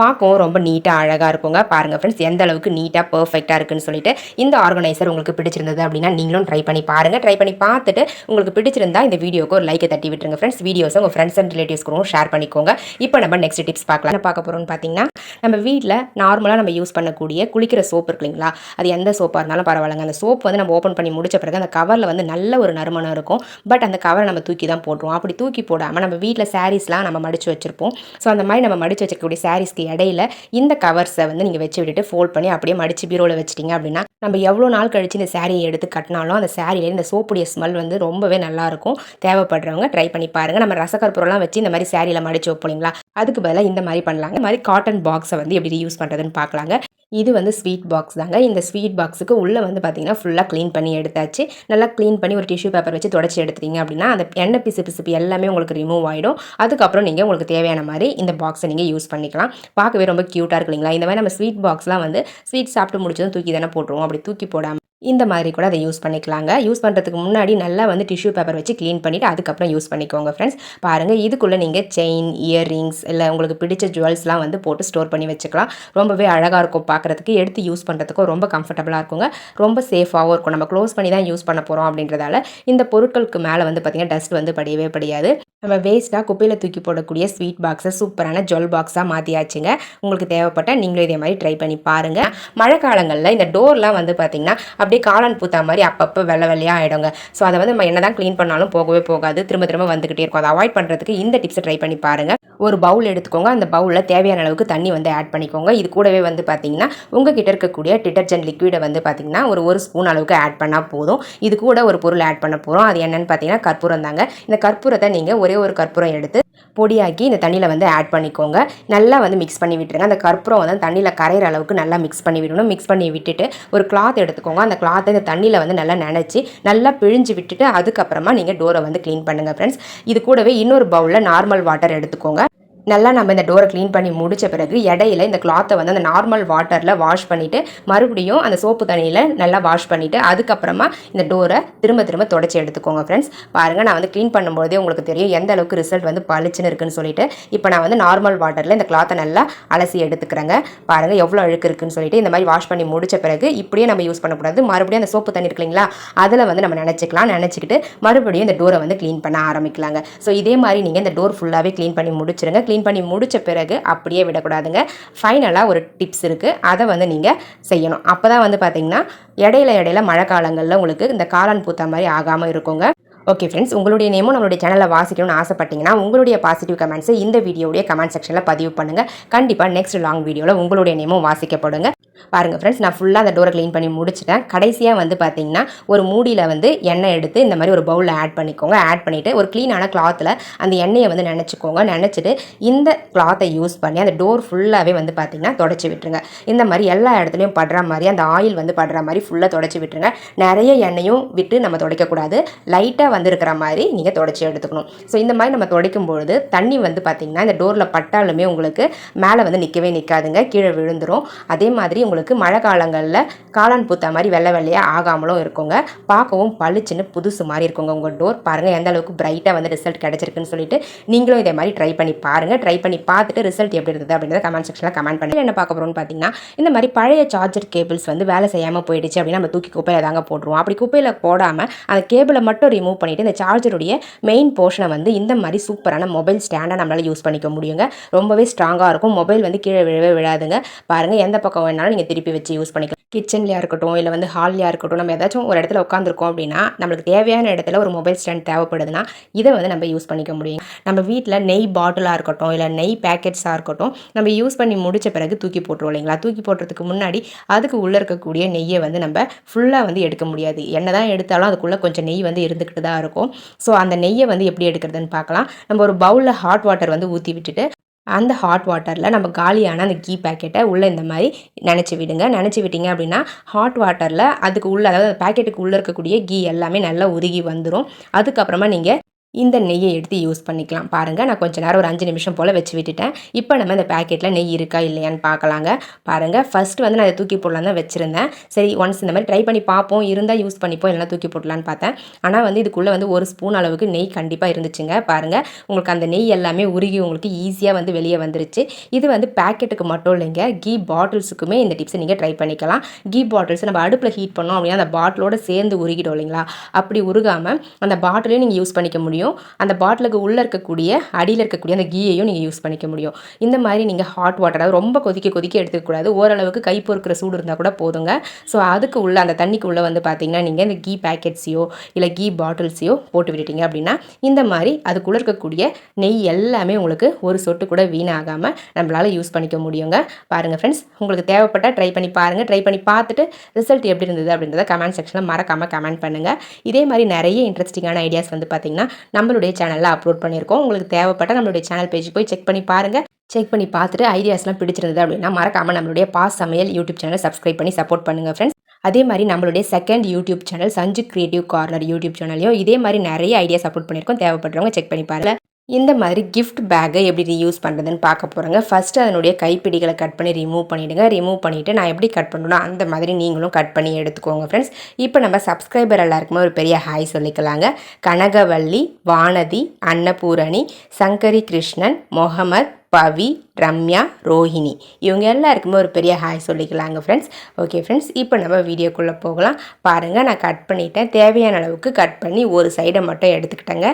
பார்க்கவும் ரொம்ப நீட்டாக அழகாக இருக்குங்க. பாருங்கள் ஃப்ரெண்ட்ஸ் எந்த அளவுக்கு நீட்டாக பர்ஃபெக்டாக இருக்குன்னு சொல்லிட்டு இந்த ஆர்கனைசர் உங்களுக்கு பிடிச்சிருந்தது அப்படின்னா நீங்களும் ட்ரை பண்ணி பாருங்கள் ட்ரை பண்ணி பார்த்துட்டு உங்களுக்கு பிடிச்சிருந்தா இந்த வீடியோக்கு ஒரு லைக்கை தட்டி விட்டுருங்க ஃப்ரெண்ட்ஸ் வீடியோஸை உங்கள் ஃப்ரெண்ட்ஸ் அண்ட் ரிலேட்டிவ்ஸ்க்கும் ஷேர் பண்ணிக்கோங்க. இப்போ நம்ம நெக்ஸ்ட் டிப்ஸ் பார்க்கலாம். என்ன பார்க்க போகிறோம்னு பார்த்தீங்கன்னா நம்ம வீட்டில் நார்மலாக நம்ம யூஸ் பண்ணக்கூடிய குளிக்கிற சோப் இருக்கு இல்லைங்களா? அது எந்த சோப்பாக இருந்தாலும் பரவாயில்லைங்க. அந்த சோப் வந்து நம்ம ஓப்பன் பண்ணி முடிச்ச பிறகு அந்த கவரில் வந்து நல்ல ஒரு நறுமணம் இருக்கும். பட் அந்த கவரை நம்ம தூக்கி தான் போட்டுருவோம். அப்படி தூக்கி போடாமல் நம்ம வீட்டில் சாரீஸ்லாம் நம்ம மடித்து வச்சிருப்போம். ஸோ அந்த மாதிரி நம்ம மடித்து வச்சிருக்கக்கூடிய சாரீஸ்க்கு இடையில இந்த கவர்ஸை வந்து நீங்கள் வச்சு விட்டுட்டு ஃபோல்ட் பண்ணி அப்படியே மடிச்சு பீரோவில் வச்சிட்டிங்க அப்படின்னா நம்ம எவ்வளோ நாள் கழிச்சு இந்த சாரியை எடுத்து கட்டினாலும் அந்த சாரியில இந்த சோப்புடைய ஸ்மெல் வந்து ரொம்பவே நல்லாயிருக்கும் தேவைப்படுறவங்க ட்ரை பண்ணி பாருங்கள் நம்ம ரசக்கற்பூரம்லாம் வச்சு இந்த மாதிரி சாரியில் மடிச்சு வைப்போம் இல்லைங்களா? அதுக்கு பதிலாக இந்த மாதிரி பண்ணலாங்க. இந்த மாதிரி காட்டன் பாக்ஸை வந்து எப்படி யூஸ் பண்ணுறதுன்னு பார்க்கலாங்க. இது வந்து ஸ்வீட் பாக்ஸ் தாங்க. இந்த ஸ்வீட் பாக்ஸுக்கு உள்ளே வந்து பார்த்திங்கன்னா ஃபுல்லாக க்ளீன் பண்ணி எடுத்தாச்சு. நல்லா க்ளீன் பண்ணி ஒரு டிஷ்யூ பேப்பர் வச்சு தொடச்சி எடுத்துட்டீங்க அப்படின்னா அந்த எண்ணெய் பிசு பிசுப்பு எல்லாமே உங்களுக்கு ரிமூவ் ஆகிடும் அதுக்கப்புறம் நீங்கள் உங்களுக்கு தேவையான மாதிரி இந்த பாக்ஸை நீங்கள் யூஸ் பண்ணிக்கலாம். பார்க்கவே ரொம்ப க்யூட்டாக இருக்கு இல்லைங்களா? இந்த மாதிரி நம்ம ஸ்வீட் பாக்ஸ்லாம் வந்து ஸ்வீட் சாப்பிட்டு முடிச்சதும் தூக்கி தானே போட்டுருவோம். அப்படி தூக்கி போடாமல் இந்த மாதிரி கூட அதை யூஸ் பண்ணிக்கலாங்க. யூஸ் பண்ணுறதுக்கு முன்னாடி நல்லா வந்து டிஷ்யூ பேப்பர் வச்சு க்ளீன் பண்ணிவிட்டு அதுக்கப்புறம் யூஸ் பண்ணிக்கோங்க ஃப்ரெண்ட்ஸ் பாருங்கள் இதுக்குள்ளே நீங்கள் செயின் இயர்ரிங்ஸ் இல்லை உங்களுக்கு பிடிச்ச ஜுவல்ஸ்லாம் வந்து போட்டு ஸ்டோர் பண்ணி வச்சுக்கலாம். ரொம்பவே அழகாக இருக்கும் பார்க்குறதுக்கு எடுத்து யூஸ் பண்ணுறதுக்கும் ரொம்ப கம்ஃபர்டபுளாக இருக்குங்க. ரொம்ப சேஃபாகவும் இருக்கும். நம்ம க்ளோஸ் பண்ணி தான் யூஸ் பண்ண போகிறோம் அப்படின்றதால இந்த பொருட்களுக்கு மேலே வந்து பார்த்திங்கன்னா டஸ்ட் வந்து படியவே படியாது. நம்ம வேஸ்ட்டாக குப்பையில் தூக்கி போடக்கூடிய ஸ்வீட் பாக்ஸை சூப்பரான ஜுவல் பாக்ஸாக மாற்றியாச்சுங்க உங்களுக்கு தேவைப்பட்ட நீங்களும் இதே மாதிரி ட்ரை பண்ணி பாருங்கள் மழை காலங்களில் இந்த டோர்லாம் வந்து பார்த்திங்கன்னா அப்படியே காளான் பூத்தா மாதிரி அப்பப்போ வெள்ளை வெள்ளையாக ஆகிடுங்க ஸோ அதை வந்து நம்ம என்ன தான் க்ளீன் பண்ணாலும் போகவே போகாது. திரும்ப திரும்ப வந்துக்கிட்டே இருக்கும். அதை அவாய்ட் பண்ணுறதுக்கு இந்த டிப்ஸை ட்ரை பண்ணி பாருங்கள் ஒரு பவுல் எடுத்துக்கோங்க. அந்த பவுலில் தேவையான அளவுக்கு தண்ணி வந்து ஆட் பண்ணிக்கோங்க. இது கூடவே வந்து பார்த்தீங்கன்னா உங்ககிட்ட இருக்கக்கூடிய டிட்டர்ஜென்ட் லிக்விடை வந்து பார்த்திங்கன்னா ஒரு ஒரு ஸ்பூன் அளவுக்கு ஆட் பண்ணால் போதும். இது கூட ஒரு பொருள் ஆட் பண்ண போகிறோம் அது என்னென்னு பார்த்தீங்கன்னா கற்பூரம் தாங்க. இந்த கற்பூரத்தை நீங்கள் ஒரு ஒரு கற்பூரம் எடுத்து பொடியாக்கி இந்த தண்ணியில் வந்து ஆட் பண்ணிக்கோங்க. நல்லா வந்து மிக்ஸ் பண்ணி விட்டுருங்க. அந்த கற்பூரம் வந்து தண்ணியில் கரையிற அளவுக்கு நல்லா மிக்ஸ் பண்ணி விடணும். மிக்ஸ் பண்ணி விட்டுட்டு ஒரு கிளாத் எடுத்துக்கோங்க. அந்த கிளாத்தை இந்த தண்ணியில் வந்து நல்லா நினச்சி நல்லா பிழிஞ்சு விட்டுட்டு அதுக்கப்புறமா நீங்கள் டோரை வந்து க்ளீன் பண்ணுங்கள் ஃப்ரெண்ட்ஸ் இது கூடவே இன்னொரு பவுலில் நார்மல் வாட்டர் எடுத்துக்கோங்க. நல்லா நம்ம இந்த டோரை க்ளீன் பண்ணி முடித்த பிறகு இடையில இந்த கிளாத்தை வந்து அந்த நார்மல் வாட்டரில் வாஷ் பண்ணிவிட்டு மறுபடியும் அந்த சோப்பு தண்ணியில் நல்லா வாஷ் பண்ணிவிட்டு அதுக்கப்புறமா இந்த டோரை திரும்ப திரும்ப தொடச்சி எடுத்துக்கோங்க ஃப்ரெண்ட்ஸ் பாருங்கள் நான் வந்து க்ளீன் பண்ணும்போதே உங்களுக்கு தெரியும் எந்த அளவுக்கு ரிசல்ட் வந்து பளிச்சுன்னு இருக்குன்னு சொல்லிட்டு. இப்போ நான் வந்து நார்மல் வாட்டரில் இந்த கிளாத்தை நல்லா அலசி எடுத்துக்கிறேங்க. பாருங்கள் எவ்வளோ அழுக்கு இருக்குன்னு சொல்லிட்டு இந்த மாதிரி வாஷ் பண்ணி முடித்த பிறகு இப்படியே நம்ம யூஸ் பண்ணக்கூடாது. மறுபடியும் அந்த சோப்பு தண்ணி இருக்கு இல்லைங்களா அதில் வந்து நம்ம நினச்சிக்கலாம். நினச்சிக்கிட்டு மறுபடியும் இந்த டோரை வந்து க்ளீன் பண்ண ஆரம்பிக்கலாங்க. ஸோ இதே மாதிரி நீங்கள் இந்த டோர் ஃபுல்லாகவே க்ளீன் பண்ணி முடிச்சிருங்க. க்ளீன் பண்ணி முடித்த பிறகு அப்படியே விடக்கூடாதுங்க. ஃபைனலாக ஒரு டிப்ஸ் இருக்குது அதை வந்து நீங்கள் செய்யணும். அப்போ தான் வந்து பார்த்தீங்கன்னா இடையில இடையில மழை காலங்களில் உங்களுக்கு இந்த காளான் பூத்த மாதிரி ஆகாமல் இருக்குங்க. ஓகே ஃப்ரெண்ட்ஸ் உங்களுடைய நேமும் நம்மளுடைய சேனலில் வாசிக்கணும்னு ஆசைப்பட்டீங்கன்னா உங்களுடைய பாசிட்டிவ் கமெண்ட்ஸை இந்த வீடியோடைய கமெண்ட் செக்ஷனில் பதிவு பண்ணுங்கள் கண்டிப்பாக நெக்ஸ்ட் லாங் வீடியோவில் உங்களுடைய நேமும் வாசிக்கப்படுங்க. பாருங்கள் ஃப்ரெண்ட்ஸ் நான் ஃபுல்லாக அந்த டோரை க்ளீன் பண்ணி முடிச்சிட்டேன். கடைசியாக வந்து பார்த்தீங்கன்னா ஒரு மூடியில் வந்து எண்ணெய் எடுத்து இந்த மாதிரி ஒரு பவுலில் ஆட் பண்ணிக்கோங்க. ஆட் பண்ணிவிட்டு ஒரு க்ளீனான கிளாத்தில் அந்த எண்ணெயை வந்து நினச்சிக்கோங்க. நினச்சிட்டு இந்த கிளாத்தை யூஸ் பண்ணி அந்த டோர் ஃபுல்லாகவே வந்து பார்த்தீங்கன்னா தொடச்சி விட்டுருங்க. இந்த மாதிரி எல்லா இடத்துலையும் படுற மாதிரி அந்த ஆயில் வந்து படுற மாதிரி ஃபுல்லாக தொடச்சி விட்டுருங்க. நிறைய எண்ணெயும் விட்டு நம்ம துடைக்கக்கூடாது. லைட்டாக வந்து இருக்கிற மாதிரி நீங்கள் தொடச்சி எடுத்துக்கணும். ஸோ இந்த மாதிரி நம்ம துடைக்கும் பொழுது தண்ணி வந்து பார்த்தீங்கன்னா இந்த டோரில் பட்டாலுமே உங்களுக்கு மேலே வந்து நிற்கவே நிற்காதுங்க கீழே விழுந்துரும். அதே மாதிரி உங்களுக்கு மழை காலங்களில் காளான் பூத்த மாதிரி வெள்ளை வெள்ளையாக ஆகாமலும் இருக்குங்க. பார்க்கவும் பளிச்சுன்னு புதுசு மாதிரி இருக்குங்க. உங்கள் டோர் பாருங்கள் எந்த அளவுக்கு பிரைட்டாக வந்து ரிசல்ட் கிடச்சிருக்குன்னு சொல்லிட்டு நீங்களும் இதே மாதிரி ட்ரை பண்ணி பாருங்கள் ட்ரை பண்ணி பார்த்துட்டு ரிசல்ட் எப்படி இருந்தது அப்படின்றத கமெண்ட் செக்ஷனில் கமெண்ட் பண்ணி என்ன பார்க்க போகிறோம்னு பார்த்தீங்கன்னா இந்த மாதிரி பழைய சார்ஜர் கேபிள்ஸ் வந்து வேலை செய்யாமல் போயிடுச்சு அப்படின்னா நம்ம தூக்கி குப்பையில் தாங்க போட்டுருவோம். அப்படி குப்பையில் போடாமல் அந்த கேபிளை மட்டும் ரிமூவ் பண்ணிவிட்டு இந்த சார்ஜருடைய மெயின் போர்ஷனை வந்து இந்த மாதிரி சூப்பரான மொபைல் ஸ்டாண்டை நம்மளால் யூஸ் பண்ணிக்க முடியுங்க. ரொம்பவே ஸ்ட்ராங்காக இருக்கும். மொபைல் வந்து கீழே விழவே விழாதுங்க. பாருங்கள் எந்த பக்கம் வேணாலும் நீங்கள் திருப்பி வச்சு யூஸ் பண்ணிக்கலாம். கிச்சன்லையாக இருக்கட்டும் இல்லை வந்து ஹால்லையாக இருக்கட்டும் நம்ம ஏதாச்சும் ஒரு இடத்துல உட்காந்துருக்கோம் அப்படின்னா நம்மளுக்கு தேவையான இடத்துல ஒரு மொபைல் ஸ்டாண்ட் தேவைப்படுதுன்னா இதை வந்து நம்ம யூஸ் பண்ணிக்க முடியும். நம்ம வீட்டில் நெய் பாட்டிலாக இருக்கட்டும் இல்லை நெய் பேக்கெட்ஸாக இருக்கட்டும் நம்ம யூஸ் பண்ணி முடித்த பிறகு தூக்கி போட்டுருவோம் இல்லைங்களா? தூக்கி போடுறதுக்கு முன்னாடி அதுக்கு உள்ளே இருக்கக்கூடிய நெய்யை வந்து நம்ம ஃபுல்லாக வந்து எடுக்க முடியாது. என்ன தான் எடுத்தாலும் அதுக்குள்ளே கொஞ்சம் நெய் வந்து இருந்துக்கிட்டு தான் இருக்கும். ஸோ அந்த நெய்யை வந்து எப்படி எடுக்கிறதுன்னு பார்க்கலாம். நம்ம ஒரு பவுலில் ஹாட் வாட்டர் வந்து ஊற்றி விட்டுட்டு அந்த ஹாட் வாட்டரில் நம்ம காலியான அந்த கீ பேக்கெட்டை உள்ளே இந்த மாதிரி நினச்சி விடுங்க. நினச்சி விட்டிங்க அப்படின்னா ஹாட் வாட்டரில் அதுக்கு உள்ளே அதாவது அந்த பேக்கெட்டுக்கு உள்ளே இருக்கக்கூடிய கீ எல்லாமே நல்லா உருகி வந்துடும் அதுக்கப்புறமா நீங்கள் இந்த நெய்யை எடுத்து யூஸ் பண்ணிக்கலாம். பாருங்கள் நான் கொஞ்ச நேரம் ஒரு அஞ்சு நிமிஷம் போல் வச்சு விட்டுட்டேன். இப்போ நம்ம இந்த பேக்கெட்டில் நெய் இருக்கா இல்லையான்னு பார்க்கலாங்க. பாருங்கள் ஃபஸ்ட்டு வந்து நான் அதை தூக்கி போடலாம் தான் வச்சுருந்தேன். சரி ஒன்ஸ் இந்த மாதிரி ட்ரை பண்ணி பார்ப்போம். இருந்தால் யூஸ் பண்ணிப்போம். இல்லைனா தூக்கி போடலான்னு பார்த்தேன். ஆனால் வந்து இதுக்குள்ளே வந்து ஒரு ஸ்பூன் அளவுக்கு நெய் கண்டிப்பாக இருந்துச்சுங்க. பாருங்கள் உங்களுக்கு அந்த நெய் எல்லாமே உருகி உங்களுக்கு ஈஸியாக வந்து வெளியே வந்துருச்சு. இது வந்து பேக்கெட்டுக்கு மட்டும் இல்லைங்க. கீ பாட்டில்ஸுக்குமே இந்த டிப்ஸை நீங்கள் ட்ரை பண்ணிக்கலாம். கீ பாட்டில்ஸ் நம்ம அடுப்பில் ஹீட் பண்ணோம் அப்படின்னா அந்த பாட்டிலோட சேர்ந்து உருகிடும் இல்லைங்களா? அப்படி உருகாமல் அந்த பாட்டிலையும் நீங்கள் யூஸ் பண்ணிக்க முடியும். முடியும் அந்த பாட்டிலுக்கு உள்ளே இருக்கக்கூடிய அடியில் இருக்கக்கூடிய அந்த கீயையும் நீங்கள் யூஸ் பண்ணிக்க முடியும். இந்த மாதிரி நீங்கள் ஹாட் வாட்டர் அதாவது ரொம்ப கொதிக்க கொதிக்க எடுத்துக்கக்கூடாது ஓரளவுக்கு கை பொறுக்கிற சூடு இருந்தால் கூட போதுங்க. ஸோ அதுக்கு உள்ள அந்த தண்ணிக்கு உள்ளே வந்து பார்த்தீங்கன்னா நீங்கள் இந்த கீ பேக்கெட்ஸையோ இல்லை கீ பாட்டில்ஸையோ போட்டு விட்டுட்டீங்க அப்படின்னா இந்த மாதிரி அதுக்குள்ளே இருக்கக்கூடிய நெய் எல்லாமே உங்களுக்கு ஒரு சொட்டு கூட வீணாகாமல் நம்மளால் யூஸ் பண்ணிக்க முடியுங்க. பாருங்கள் ஃப்ரெண்ட்ஸ் உங்களுக்கு தேவைப்பட்டால் ட்ரை பண்ணி பாருங்கள் ட்ரை பண்ணி பார்த்துட்டு ரிசல்ட் எப்படி இருந்தது அப்படின்றத கமெண்ட் செக்ஷனில் மறக்காமல் கமெண்ட் பண்ணுங்கள் இதே மாதிரி நிறைய இன்ட்ரெஸ்டிங்கான ஐடியாஸ் வந்து பார்த்திங்கன்னா நம்மளுடைய சேனலில் அப்லோட் பண்ணியிருக்கோம். உங்களுக்கு தேவைப்பட்ட நம்மளுடைய சேனல் பேஜ் போய் செக் பண்ணி பாருங்கள் செக் பண்ணி பார்த்துட்டு ஐடியாஸ்லாம் பிடிச்சிருந்தது அப்படின்னா மறக்காமல் நம்மளுடைய boss Samayal YouTube channel subscribe பண்ணி சப்போர்ட் பண்ணுங்கள் ஃப்ரெண்ட்ஸ் அதே மாதிரி நம்மளுடைய second YouTube channel Sanju creative corner YouTube சேனலையும் இதே மாதிரி நிறைய ஐடியாஸ் அப்லோட் பண்ணியிருக்கோம். தேவைப்படுறவங்க செக் பண்ணி பாருங்கள் இந்த மாதிரி கிஃப்ட் பேக்கை எப்படி யூஸ் பண்ணுறதுன்னு பார்க்க போகிறோங்க ஃபஸ்ட்டு அதனுடைய கைப்பிடிகளை கட் பண்ணி ரிமூவ் பண்ணிவிடுங்க ரிமூவ் பண்ணிவிட்டு நான் எப்படி கட் பண்ணணும் அந்த மாதிரி நீங்களும் கட் பண்ணி எடுத்துக்கோங்க ஃப்ரெண்ட்ஸ் இப்போ நம்ம சப்ஸ்கிரைபர் எல்லாருக்குமே ஒரு பெரிய ஹாய் சொல்லிக்கலாங்க. கனகவல்லி வானதி அன்னபூரணி சங்கரி கிருஷ்ணன் முகமத் பவி ரம்யா ரோஹிணி. இவங்க எல்லாருக்குமே ஒரு பெரிய ஹாய் சொல்லிக்கலாங்க ஃப்ரெண்ட்ஸ் ஓகே ஃப்ரெண்ட்ஸ் இப்போ நம்ம வீடியோக்குள்ளே போகலாம். பாருங்கள் நான் கட் பண்ணிட்டேன். தேவையான அளவுக்கு கட் பண்ணி ஒரு சைடை மட்டும் எடுத்துக்கிட்டேங்க.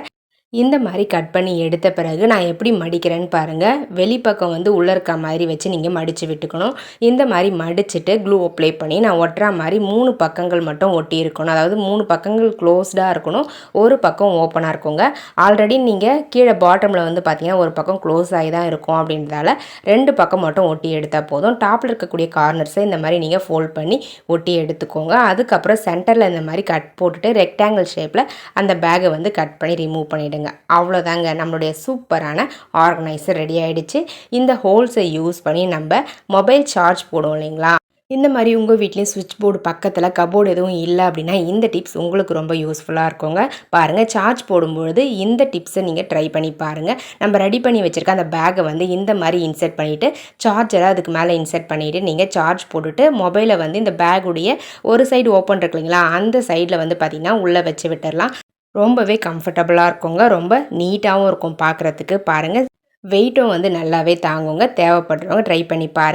இந்த மாதிரி கட் பண்ணி எடுத்த பிறகு நான் எப்படி மடிக்கிறேன்னு பாருங்கள் வெளிப்பக்கம் வந்து உள்ளே இருக்க மாதிரி வச்சு நீங்கள் மடித்து விட்டுக்கணும். இந்த மாதிரி மடிச்சுட்டு க்ளூ அப்ளை பண்ணி நான் ஒட்டுற மாதிரி மூணு பக்கங்கள் மட்டும் ஒட்டி இருக்கணும். அதாவது மூணு பக்கங்கள் க்ளோஸ்டாக இருக்கணும். ஒரு பக்கம் ஓப்பனாக இருக்குங்க. ஆல்ரெடி நீங்கள் கீழே பாட்டமில் வந்து பார்த்தீங்கன்னா ஒரு பக்கம் க்ளோஸ் ஆகி தான் இருக்கும் அப்படின்றதால ரெண்டு பக்கம் மட்டும் ஒட்டி எடுத்தால் போதும். டாப்பில் இருக்கக்கூடிய கார்னர்ஸை இந்த மாதிரி நீங்கள் ஃபோல்ட் பண்ணி ஒட்டி எடுத்துக்கோங்க. அதுக்கப்புறம் சென்டரில் இந்த மாதிரி கட் போட்டுட்டு ரெக்டாங்கிள் ஷேப்பில் அந்த பேக்கை வந்து கட் பண்ணி ரிமூவ் பண்ணிவிடுங்க பண்ணிவிடுங்க அவ்வளோதாங்க நம்மளுடைய சூப்பரான ஆர்கனைசர் ரெடி ஆகிடுச்சு இந்த ஹோல்ஸை யூஸ் பண்ணி நம்ம மொபைல் சார்ஜ் போடுவோம் இல்லைங்களா? இந்த மாதிரி உங்கள் வீட்லேயும் சுவிட்ச் போர்டு பக்கத்தில் கபோர்டு எதுவும் இல்லை அப்படின்னா இந்த டிப்ஸ் உங்களுக்கு ரொம்ப யூஸ்ஃபுல்லாக இருக்குங்க. பாருங்கள் சார்ஜ் போடும்பொழுது இந்த டிப்ஸை நீங்கள் ட்ரை பண்ணி பாருங்கள் நம்ம ரெடி பண்ணி வச்சுருக்க அந்த பேக்கை வந்து இந்த மாதிரி இன்செர்ட் பண்ணிவிட்டு சார்ஜரை அதுக்கு மேலே இன்செர்ட் பண்ணிவிட்டு நீங்கள் சார்ஜ் போட்டுட்டு மொபைலை வந்து இந்த பேக்குடைய ஒரு சைடு ஓப்பன் இருக்கு இல்லைங்களா? அந்த சைடில் வந்து பார்த்திங்கன்னா உள்ளே வச்சு விட்டுடலாம் ரொம்பவே கம்ஃபர்டபுளாக இருக்குங்க. ரொம்ப நீட்டாகவும் இருக்கும் பார்க்குறதுக்கு பாருங்கள் வெயிட்டும் வந்து நல்லாவே தாங்குங்க. தேவைப்படுறவங்க ட்ரை பண்ணி பாருங்கள்